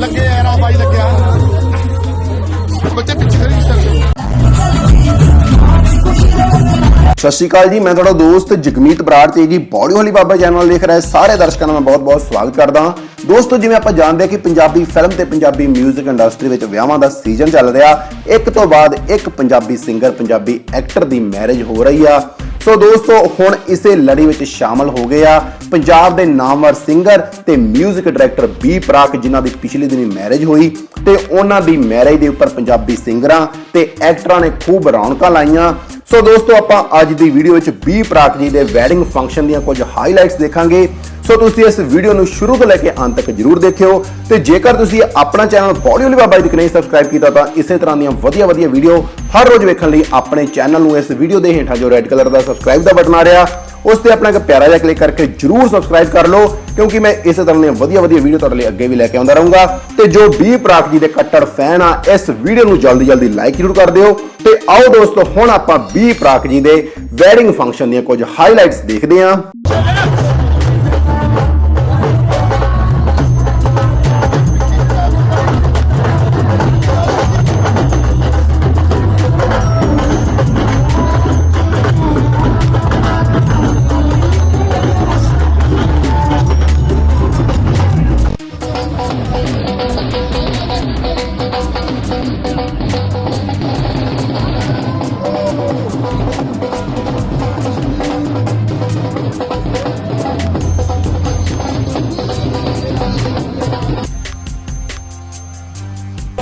ਲੱਗੇ ਬਾਈ ਲੱਗਿਆ ਬੱਚੇ ਪਿੱਛੇ ਖੜੀ ਸਕਦੇ ਸਤਿ ਸ਼੍ਰੀ ਅਕਾਲ ਜੀ ਮੈਂ ਤੁਹਾਡਾ ਦੋਸਤ ਜਗਮੀਤ ਬਰਾੜ ਤੇ ਜੀ ਬੌਡੀ ਹੋਲੀ ਬਾਬਾ ਚੈਨਲ ਦੇਖ ਰਹੇ ਸਾਰੇ ਦਰਸ਼ਕਾਂ ਦਾ ਮੈਂ ਬਹੁਤ-ਬਹੁਤ ਸਵਾਗਤ ਕਰਦਾ ਹਾਂ। ਦੋਸਤੋ ਜਿਵੇਂ ਆਪਾਂ ਜਾਣਦੇ ਹਾਂ ਕਿ ਪੰਜਾਬੀ ਫਿਲਮ ਤੇ ਪੰਜਾਬੀ 뮤직 ਇੰਡਸਟਰੀ ਵਿੱਚ ਵਿਆਹਾਂ ਦਾ ਸੀਜ਼ਨ ਚੱਲ ਰਿਹਾ ਇੱਕ ਤੋਂ ਬਾਅਦ ਇੱਕ ਪੰਜਾਬੀ ਸਿੰਗਰ ਪੰਜਾਬੀ ਐਕਟਰ ਦੀ ਮੈਰਿਜ ਹੋ ਰਹੀ ਆ। ਸੋ ਦੋਸਤੋ ਹੁਣ ਇਸੇ ਲੜੀ ਵਿੱਚ ਸ਼ਾਮਲ ਹੋ ਗਏ ਆ। ਪੰਜਾਬ ਦੇ ਨਾਮਵਰ ਸਿੰਗਰ ਤੇ 뮤직 ਡਾਇਰੈਕਟਰ ਬੀ ਪ੍ਰਾਕ, ਜਿਨ੍ਹਾਂ ਦੀ ਪਿਛਲੇ ਦਿਨੀ ਮੈਰਿਜ ਹੋਈ ਤੇ ਉਹਨਾਂ ਦੀ ਮੈਰਿਜ ਦੇ ਉੱਪਰ ਪੰਜਾਬੀ ਸਿੰਗਰਾਂ ਤੇ ਐਕਟਰਾਂ ਨੇ ਖੂਬ ਰੌਣਕਾਂ ਲਾਈਆਂ। ਸੋ ਦੋਸਤੋ, ਆਪਾਂ ਅੱਜ ਦੀ ਵੀਡੀਓ ਵਿੱਚ ਬੀ ਪ੍ਰਾਕ ਜੀ ਦੇ ਵੈਡਿੰਗ ਫੰਕਸ਼ਨ ਦੀਆਂ ਕੁਝ ਹਾਈਲਾਈਟਸ ਦੇਖਾਂਗੇ। ਸੋ ਤੁਸੀਂ ਇਸ ਵੀਡੀਓ ਨੂੰ ਸ਼ੁਰੂ ਤੋਂ ਲੈ ਕੇ ਅੰਤ ਤੱਕ ਜਰੂਰ ਦੇਖਿਓ ਤੇ ਜੇਕਰ ਤੁਸੀਂ ਆਪਣਾ ਚੈਨਲ ਬੋਲੀਵੁੱਡ ਵਾਲੀ ਬਾਬਾ ਜੀ ਤੱਕ ਨਹੀਂ ਸਬਸਕ੍ਰਾਈਬ ਕੀਤਾ ਤਾਂ ਇਸੇ ਤਰ੍ਹਾਂ ਦੀਆਂ ਵਧੀਆ ਵਧੀਆ ਵੀਡੀਓ ਹਰ ਰੋਜ਼ ਵੇਖਣ ਲਈ ਆਪਣੇ ਚੈਨਲ ਨੂੰ ਇਸ ਵੀਡੀਓ ਦੇ ਹੇਠਾਂ ਜੋ ਰੈੱਡ ਕਲਰ ਦਾ ਸਬਸਕ੍ਰਾਈਬ ਦਾ ਬਟਨ ਆ ਰਿਹਾ ਉਸ ਤੇ ਆਪਣਾ ਇੱਕ ਪਿਆਰਾ ਜਿਹਾ ਕਲਿੱਕ ਕਰਕੇ ਜਰੂਰ ਸਬਸਕ੍ਰਾਈਬ ਕਰ ਲਓ, ਕਿਉਂਕਿ ਮੈਂ ਇਸੇ ਤਰ੍ਹਾਂ ਦੀਆਂ ਵਧੀਆ ਵਧੀਆ ਵੀਡੀਓ ਤੁਹਾਡੇ ਲਈ ਅੱਗੇ ਵੀ ਲੈ ਕੇ ਆਉਂਦਾ ਰਹੂੰਗਾ। ਤੇ ਜੋ ਬੀ ਪ੍ਰਾਕ ਜੀ ਦੇ ਕੱਟੜ ਫੈਨ ਆ, ਇਸ ਵੀਡੀਓ ਨੂੰ ਜਲਦੀ ਜਲਦੀ ਲਾਈਕ ਜਰੂਰ ਕਰ ਦਿਓ। ਤੇ ਆਓ ਦੋਸਤੋ, ਹੁਣ ਆਪਾਂ ਬੀ ਪ੍ਰਾਕ ਜੀ ਦੇ ਵੈਡਿੰਗ ਫੰਕਸ਼ਨ ਦੀਆਂ ਕੁਝ ਹਾਈਲਾਈਟਸ ਦੇਖਦੇ ਹਾਂ।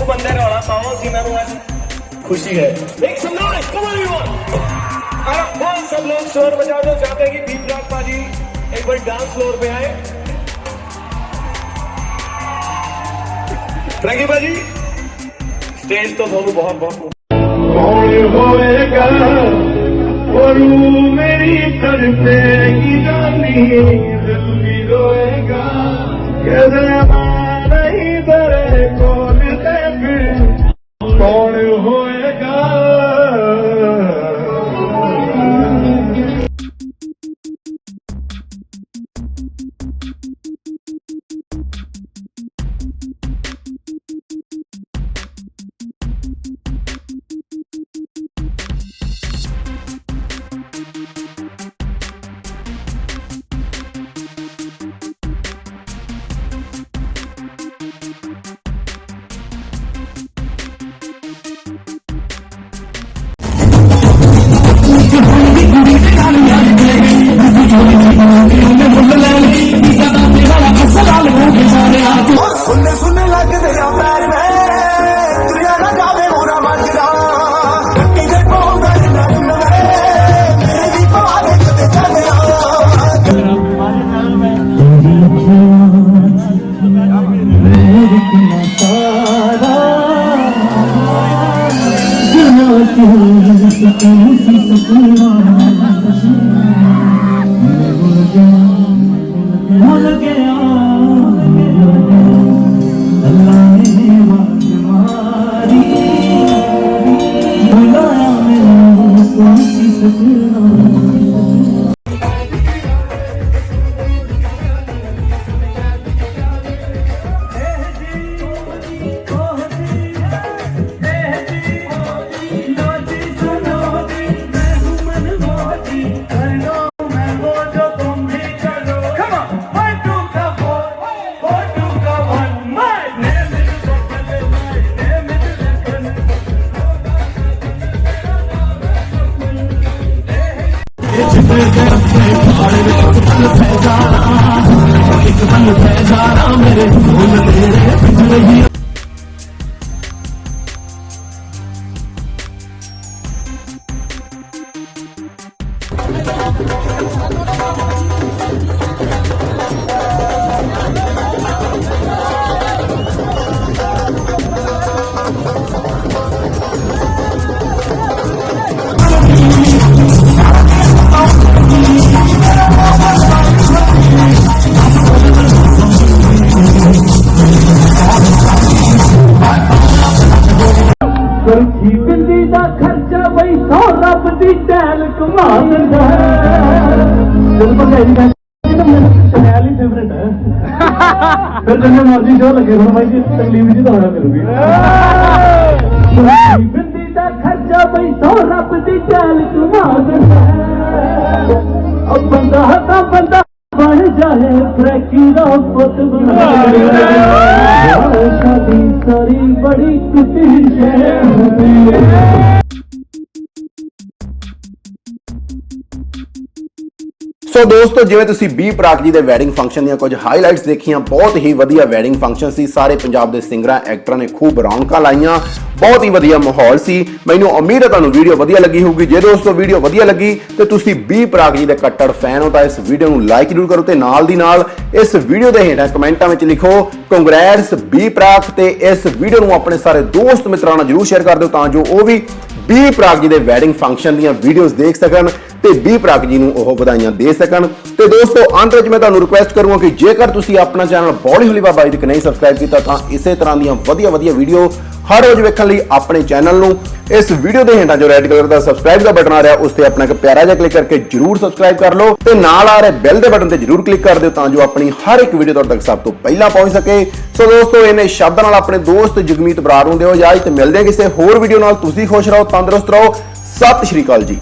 ਉਹ ਬੰਦੇ ਰੌਲਾ ਪਾਓ ਜਿਨ੍ਹਾਂ ਨੂੰ ਅੱਜ खुशी है एक some noise come on everyone अरे बहुत सब लोग शोर बजा दो चाहते हैं कि दीपराज पाजी एक बार डांस फ्लोर पे आए फ्रैंकी पाजी स्टेज तो ਤੁਹਾਨੂੰ ਬਹੁਤ ਬਹੁਤ कौन होएगा और मेरी तरफेगी जानी ਬਲ ਫੈਜ਼ਾਰਾ ਇੱਕ ਬਲ ਫੈਜ਼ਾਰਾ ਮੇਰੇ ਕੋਲ ਤੇਰੇ ਪਿਛਲੇ ਫਿਰ ਜਿੰਨੇ ਮਰਜ਼ੀ ਸ਼ੋਅ ਲੱਗੇ ਹੁਣ ਬਾਈ ਜੀ ਤਕਲੀਫ ਜੀ ਤਾਂ ਹੋਣਾ ਕਰੂਗੀ ਬਿੰਦੀ ਦਾ ਖਰਚਾ ਬਈ ਸੋ ਰੱਬ ਦੀ ਚਾਲ ਕਮਾ ਦਿੰਦਾ ਉਹ ਬੰਦਾ ਤਾਂ ਬੰਦਾ ਬਣ ਜਾਏ ਫਰੈਕੀ ਦਾ ਪੁੱਤ ਬਣਾ ਸਾਡੀ ਸਾਰੀ ਬੜੀ ਕੁੱਤੀ ਸ਼ੈ ਹੁੰਦੀ ਹੈ ਸੋ ਦੋਸਤੋ, ਜਿਵੇਂ ਤੁਸੀਂ ਬੀ ਪ੍ਰਾਕ ਜੀ ਦੇ ਵੈਡਿੰਗ ਫੰਕਸ਼ਨ ਦੀਆਂ ਕੁਝ ਹਾਈਲਾਈਟਸ ਦੇਖੀਆਂ, ਬਹੁਤ ਹੀ ਵਧੀਆ ਵੈਡਿੰਗ ਫੰਕਸ਼ਨ ਸੀ। ਸਾਰੇ ਪੰਜਾਬ ਦੇ ਸਿੰਗਰਾਂ ਐਕਟਰਾਂ ਨੇ ਖੂਬ ਰੌਣਕਾਂ ਲਾਈਆਂ। ਬਹੁਤ ਹੀ ਵਧੀਆ ਮਾਹੌਲ ਸੀ। ਮੈਨੂੰ ਉਮੀਦ ਹੈ ਤੁਹਾਨੂੰ ਵੀਡੀਓ ਵਧੀਆ ਲੱਗੀ ਹੋਊਗੀ। ਜੇ ਦੋਸਤੋ ਵੀਡੀਓ ਵਧੀਆ ਲੱਗੀ, ਤੇ ਤੁਸੀਂ ਬੀ ਪ੍ਰਾਕ ਜੀ ਦੇ ਕੱਟੜ ਫੈਨ ਹੋ, ਤਾਂ ਇਸ ਵੀਡੀਓ ਨੂੰ ਲਾਈਕ ਜ਼ਰੂਰ ਕਰੋ ਤੇ ਨਾਲ ਦੀ ਨਾਲ ਇਸ ਵੀਡੀਓ ਦੇ ਹੇਠਾਂ ਕਮੈਂਟਾਂ ਵਿੱਚ ਲਿਖੋ ਕੰਗ੍ਰੈਟਸ ਬੀ ਪ੍ਰਾਕ, ਤੇ ਇਸ ਵੀਡੀਓ ਨੂੰ ਆਪਣੇ ਸਾਰੇ ਦੋਸਤ ਮਿੱਤਰਾਂ ਨਾਲ ਜਰੂਰ ਸ਼ੇਅਰ ਕਰ ਦਿਓ, ਤਾਂ ਜੋ ਉਹ ਵੀ ਬੀ ਪ੍ਰਾਗ ਜੀ ਦੇ ਵੈਡਿੰਗ ਫੰਕਸ਼ਨ ਦੀਆਂ ਵੀਡੀਓਜ਼ ਦੇਖ ਸਕਣ ਤੇ ਬੀ ਪ੍ਰਾਗ ਜੀ ਨੂੰ ਉਹ ਵਧਾਈਆਂ ਦੇ ਸਕਣ। ਤੇ ਦੋਸਤੋ ਅੰਤ ਵਿੱਚ ਮੈਂ ਤੁਹਾਨੂੰ ਰਿਕੁਐਸਟ ਕਰੂੰਗਾ ਕਿ ਜੇਕਰ ਤੁਸੀਂ ਆਪਣਾ ਚੈਨਲ ਬੌਲੀ ਹੋਲੀ ਬਾਬਾ ਜੀ ਤੱਕ ਨਹੀਂ ਸਬਸਕ੍ਰਾਈਬ ਕੀਤਾ ਤਾਂ ਇਸੇ ਤਰ੍ਹਾਂ ਦੀਆਂ ਵਧੀਆ ਵਧੀਆ ਵੀਡੀਓ ਹਰ ਰੋਜ਼ ਵੇਖਣ ਲਈ ਆਪਣੇ ਚੈਨਲ ਨੂੰ। ਇਸ ਵੀਡੀਓ ਦੇ ਹੇਠਾਂ ਜੋ ਰੈੱਡ ਕਲਰ ਦਾ ਸਬਸਕ੍ਰਾਈਬ ਦਾ ਬਟਨ ਆ ਰਿਹਾ, ਉਸ ਤੇ ਆਪਣਾ ਇੱਕ ਪਿਆਰਾ ਜਿਹਾ ਕਲਿੱਕ ਕਰਕੇ ਜਰੂਰ ਸਬਸਕ੍ਰਾਈਬ ਕਰ ਲਓ ਤੇ ਨਾਲ ਆ ਰਹੇ ਬੈਲ ਦੇ ਬਟਨ ਤੇ ਜਰੂਰ ਕਲਿੱਕ ਕਰ ਦਿਓ ਤਾਂ ਜੋ ਆਪਣੀ ਹਰ ਇੱਕ ਵੀਡੀਓ ਤੁਹਾਡੇ ਤੱਕ ਸਭ ਤੋਂ ਪਹਿਲਾਂ ਪਹੁੰਚ ਸਕੇ। ਸੋ ਦੋਸਤੋ ਇਹਨੇ ਸ਼ਬਦਾਂ ਨਾਲ ਆਪਣੇ ਦੋਸਤ ਜਗਮੀਤ ਬਰਾੜ ਨੂੰ ਦਿਓ ਇਜਾਜ਼ਤ ਮਿਲਦੇ ਹਾਂ ਕਿਸੇ ਹੋਰ ਵੀਡੀਓ ਨਾਲ। ਤੁਸੀਂ ਖੁਸ਼ ਰਹੋ, ਤੰਦਰੁਸਤ ਰਹੋ। ਸਤਿ ਸ਼੍ਰੀ ਅਕਾਲ ਜੀ।